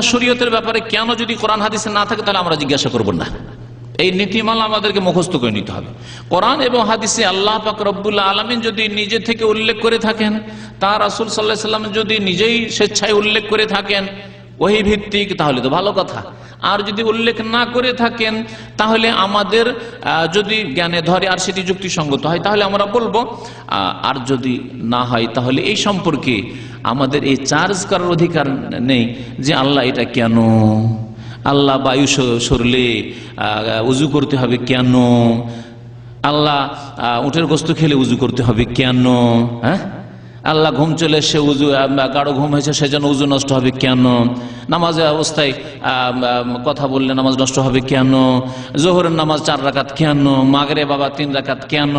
শরীয়তের ব্যাপারে কেন যদি কোরআন হাদিসে না থাকে, তাহলে আমরা জিজ্ঞাসা করব না। এই নীতিমালা আমাদেরকে মুখস্থ করে নিতে হবে। কোরআন এবং হাদিসে আল্লাহ পাক রব্বুল্লাহ আলমিন যদি নিজে থেকে উল্লেখ করে থাকেন তার রাসুল সাল্লাহ সাল্লাম যদি নিজেই স্বেচ্ছায় উল্লেখ করে থাকেন ওই ভিত্তিক তাহলে তো ভালো কথা। আর যদি উল্লেখ না করে থাকেন, তাহলে আমাদের যদি জ্ঞানে ধরে আর সেটি যুক্তিসঙ্গত হয়, তাহলে আমরা বলব আর যদি না হয়, তাহলে এই সম্পর্কে আমাদের এই চার্জ করার অধিকার নেই যে আল্লাহ এটা কেন? আল্লাহ বায়ু সরলে উজু করতে হবে কেন? আল্লাহ উটের গোস্ত খেলে উজু করতে হবে কেন? হ্যাঁ? আল্লাহ ঘুম চলে এসে উজু গাঢ় ঘুম হয়েছে সেজন্য উজু নষ্ট হবে কেন? নামাজের অবস্থায় কথা বললে নামাজ নষ্ট হবে কেন? জোহরের নামাজ চার রাকাত কেন? মাগরে বাবা তিন রাকাত কেন?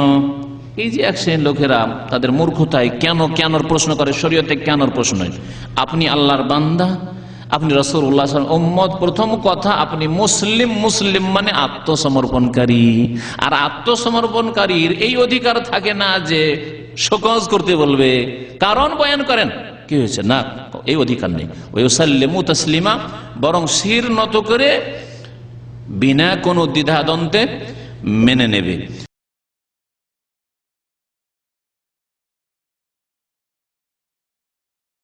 এই যে এক শ্রেণির লোকেরা, তাদের মূর্খতায় কেন, কেনর প্রশ্ন করে? শরীয়তে কেনর প্রশ্ন আপনি আল্লাহর বান্দা, আপনি রসুল্লাহ উম্মত, প্রথম কথা, আপনি মুসলিম মুসলিম মানে আত্মসমর্পণকারী। আর আত্মসমর্পণকারীর এই অধিকার থাকে না যে শোকজ করতে বলবে। কারণ বয়ান করেন। কি হয়েছে? না, এই অধিকার নেই। ওই সাল্লেমু তসলিমা, বরং শির নত করে বিনা কোনো দ্বিধাদ্বন্দ্বে মেনে নেবে।